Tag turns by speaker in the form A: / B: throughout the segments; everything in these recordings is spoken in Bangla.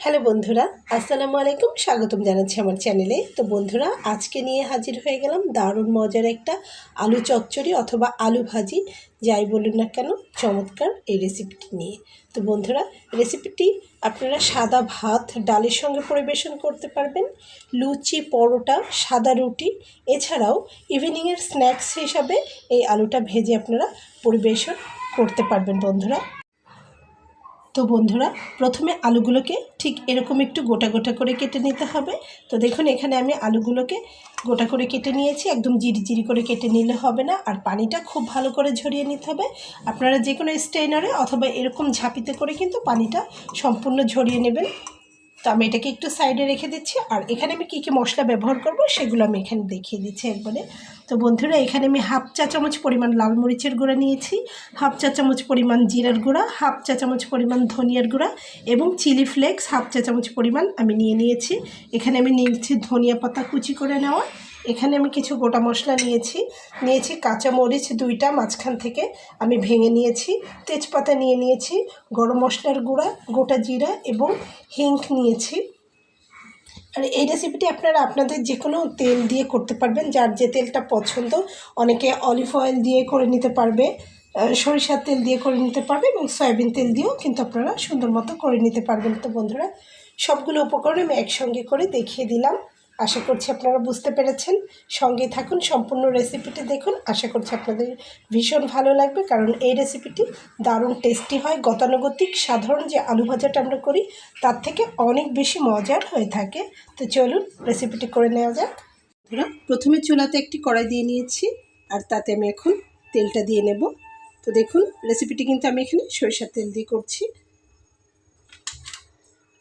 A: হ্যালো বন্ধুরা, আসসালামু আলাইকুম, স্বাগতম জানাচ্ছি আমার চ্যানেলে। তো বন্ধুরা, আজকে নিয়ে হাজির হয়ে গেলাম দারুণ মজার একটা আলু চচ্চড়ি অথবা আলু ভাজি, যাই বলুন না কেন, চমৎকার এই রেসিপিটি নিয়ে। তো বন্ধুরা রেসিপিটি আপনারা সাদা ভাত ডালের সঙ্গে পরিবেশন করতে পারবেন, লুচি, পরোটা, সাদা রুটি, এছাড়াও ইভিনিংয়ের স্ন্যাক্স হিসাবে এই আলুটা ভেজে আপনারা পরিবেশন করতে পারবেন বন্ধুরা। তো বন্ধুরা, প্রথমে আলুগুলোকে ঠিক এরকম একটু গোটা গোটা করে কেটে নিতে হবে। তো দেখুন, এখানে আমি আলুগুলোকে গোটা করে কেটে নিয়েছি। একদম জিরি জিরি করে কেটে নিলে হবে না। আর পানিটা খুব ভালো করে ঝরিয়ে নিতে হবে। আপনারা যে কোনো স্টেনারে অথবা এরকম ঝাঁপিতে করে কিন্তু পানিটা সম্পূর্ণ ঝরিয়ে নেবেন। তো আমি এটাকে একটু সাইডে রেখে দিচ্ছি। আর এখানে আমি কী কী মশলা ব্যবহার করব সেগুলো আমি এখানে দেখিয়ে দিচ্ছি একবারে। তো বন্ধুরা, এখানে আমি হাফ চা চামচ পরিমাণ লাল মরিচের গুঁড়া নিয়েছি, হাফ চা চামচ পরিমাণ জিরার গুঁড়া, হাফ চা চামচ পরিমাণ ধনিয়ার গুঁড়া এবং চিলি ফ্লেক্স হাফ চা চামচ পরিমাণ আমি নিয়ে নিয়েছি। এখানে আমি নিয়েছি ধনিয়া পাতা কুচি করে নেওয়া এখানে আমি কিছু গোটা মশলা নিয়েছি। নিয়েছি কাঁচা মরিচ দুইটা, মাঝখান থেকে আমি ভেঙে নিয়েছি। তেজপাতা নিয়ে নিয়েছি, গরম মশলার গুঁড়া, গোটা জিরা এবং হিংক নিয়েছি। আর এই রেসিপিটি আপনারা আপনাদের যে কোনো তেল দিয়ে করতে পারবেন, যার যে তেলটা পছন্দ। অনেকে অলিভ অয়েল দিয়ে করে নিতে পারবে সরিষার তেল দিয়ে করে নিতে পারবে এবং সয়াবিন তেল দিয়েও কিন্তু আপনারা সুন্দর মতো করে নিতে পারবেন। তো বন্ধুরা, সবগুলো উপকরণ আমি একসঙ্গে করে দেখিয়ে দিলাম। আশা করছি আপনারা বুঝতে পেরেছেন। সঙ্গে থাকুন, সম্পূর্ণ রেসিপিটি দেখুন। আশা করছি আপনাদের ভীষণ ভালো লাগবে, কারণ এই রেসিপিটি দারুণ টেস্টি হয়, গতানুগতিক, সাধারণ যে আলু ভাজাটা আমরা করি, তার থেকে অনেক বেশি মজার হয়ে থাকে। তো চলুন রেসিপিটি করে নেওয়া যাক। প্রথমে চুলাতে একটি কড়াই দিয়ে নিয়েছি, আর তাতে আমি এখন তেলটা দিয়ে নেব। তো দেখুন রেসিপিটি কিন্তু আমি এখানে সরিষার তেল দিয়ে করছি।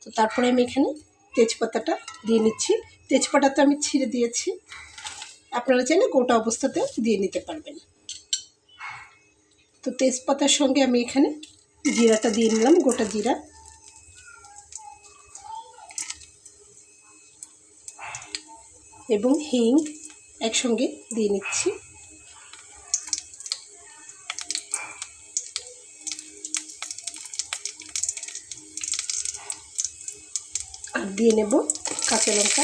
A: তো তারপরে আমি এখানে তেজপাতাটা দিয়ে নিচ্ছি। তেজপাতা তো আমি ছিঁড়ে দিয়েছি। আপনারা চাইলে গোটা অবস্থাতেও দিয়ে নিতে পারবেন। তো তেজপাতার সঙ্গে আমি এখানে জিরাটা দিয়ে নিলাম, গোটা জিরা। এবং হিং একসঙ্গে দিয়ে নিচ্ছি। আর দিয়ে নেব কাঁচা লঙ্কা।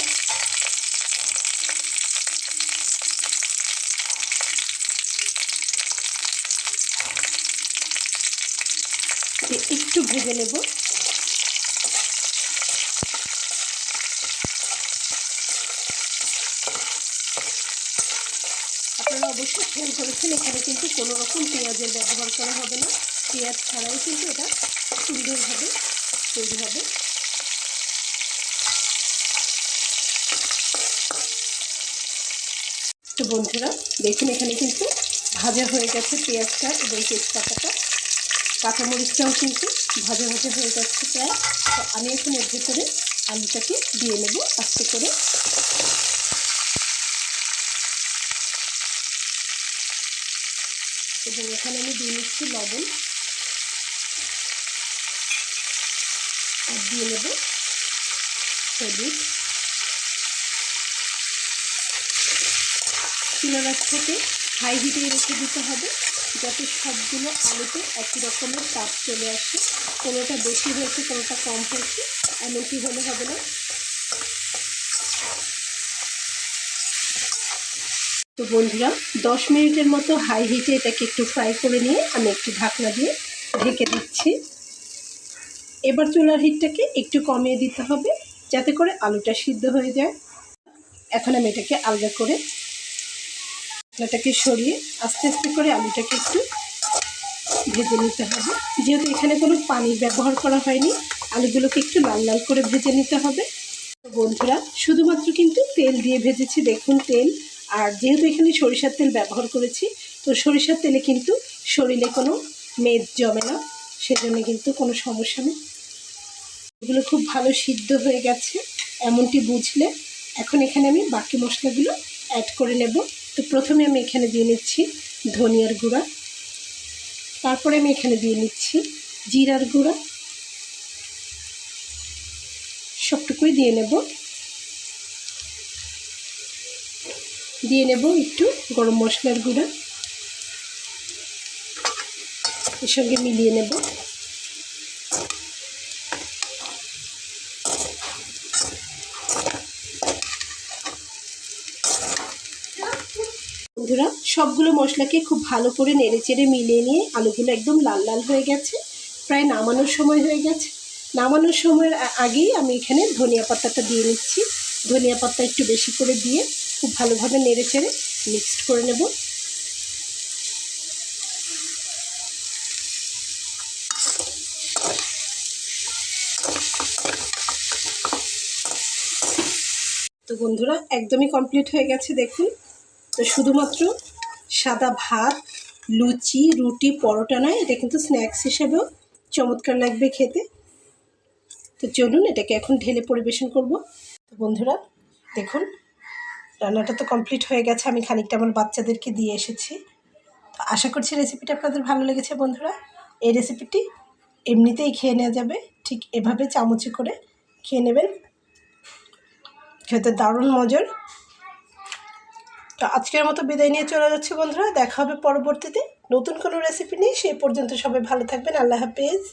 A: দিয়ে একটু ভেজে নেব। আপনারা অবশ্যই খেয়াল করেছেন, এখানে কিন্তু কোনো রকম পেঁয়াজের ব্যবহার করা হবে না। পেঁয়াজ ছাড়াই কিন্তু এটা সুন্দরভাবে তৈরি হবে। তো বন্ধুরা, দেখুন এখানে কিন্তু ভাজা হয়ে গেছে পেঁয়াজটা এবং তেজপাতাটা। কাঁচামরিচটাও কিন্তু ভাজা ভাজা হয়ে যাচ্ছে প্রায়। তো আমি এখন এর ভেতরে আলুটাকে দিয়ে নেব, আস্তে করে। এবং এখানে আমি দিয়ে নিচ্ছি লবণ। আর দিয়ে নেব হলুদ। চুলার থেকে হাই হিটে রেখে দিতে হবে। যাতে সবগুলো আলুতে একই রকমের তাপ চলে আসে। কোনোটা বেশি হয়েছে, কোনোটা কম হয়েছে, এমনটি হলে হবে না। তো বন্ধুরা, দশ মিনিটের মতো হাই হিটে এটাকে একটু ফ্রাই করে নিয়ে আমি একটু ঢাকনা দিয়ে ঢেকে দিচ্ছি। এবার চুলার হিটটাকে একটু কমিয়ে দিতে হবে, যাতে করে আলুটা সিদ্ধ হয়ে যায়। এখন আমি এটাকে আলাদা করে ঢাকনাটাকে সরিয়ে আস্তে আস্তে করে আলুটাকে একটু ভেজে নিতে হবে। যেহেতু এখানে কোনো পানি ব্যবহার করা হয়নি, আলুগুলোকে একটু লাল লাল করে ভেজে নিতে হবে। বন্ধুরা, শুধুমাত্র কিন্তু তেল দিয়ে ভেজেছি, দেখুন তেল। আর যেহেতু এখানে সরিষার তেল ব্যবহার করেছি, তো সরিষার তেলে কিন্তু শরীরে কোনো মেদ জমে না, সেজন্য কিন্তু কোনো সমস্যা নেই। এগুলো খুব ভালো সিদ্ধ হয়ে গেছে, এমনটি বুঝলে। এখন এখানে আমি বাকি মশলাগুলো অ্যাড করে নেব। তো প্রথমে আমি এখানে দিয়ে নিচ্ছি ধনিয়ার গুঁড়া। তারপরে আমি এখানে দিয়ে নিচ্ছি জিরার গুঁড়া। সবটুকুই দিয়ে নেব। দিয়ে নেব একটু গরম মশলার গুঁড়া। এর সঙ্গে মিলিয়ে নেব। বন্ধুরা, সবগুলো মশলাকে খুব ভালো করে নেড়ে চেড়ে মিলিয়ে নিয়ে আলুগুলো একদম লাল লাল হয়ে গেছে, প্রায় নামানোর সময় হয়ে গেছে। নামানোর সময়ের আগেই আমি এখানে ধনিয়া পাতাটা দিয়ে নিচ্ছি। ধনিয়া পাতা একটু বেশি করে দিয়ে খুব ভালোভাবে নেড়ে চেড়ে মিক্সড করে নেব। তো বন্ধুরা, একদমই কমপ্লিট হয়ে গেছে, দেখুন। তো শুধুমাত্র সাদা ভাত, লুচি, রুটি, পরোটা নয়, এটা কিন্তু স্ন্যাক্স হিসেবেও চমৎকার লাগবে খেতে। তো চলুন এটাকে এখন ঢেলে পরিবেশন করব। তো বন্ধুরা, দেখুন, রান্নাটা তো কমপ্লিট হয়ে গেছে, আমি খানিকটা আমার বাচ্চাদেরকে দিয়ে এসেছি। তো আশা করছি রেসিপিটা আপনাদের ভালো লেগেছে বন্ধুরা। এই রেসিপিটি এমনিতেই খেয়ে নেওয়া যাবে, ঠিক এভাবে চামচে করে খেয়ে নেবেন। খেতে দারুণ মজার। তো আজকের মতো বিদায় নিয়ে চলে যাচ্ছে বন্ধুরা, দেখা হবে পরবর্তীতে। নতুন কোনো রেসিপি নিয়ে, সেই পর্যন্ত সবাই ভালো থাকবেন, আল্লাহ হাফেজ।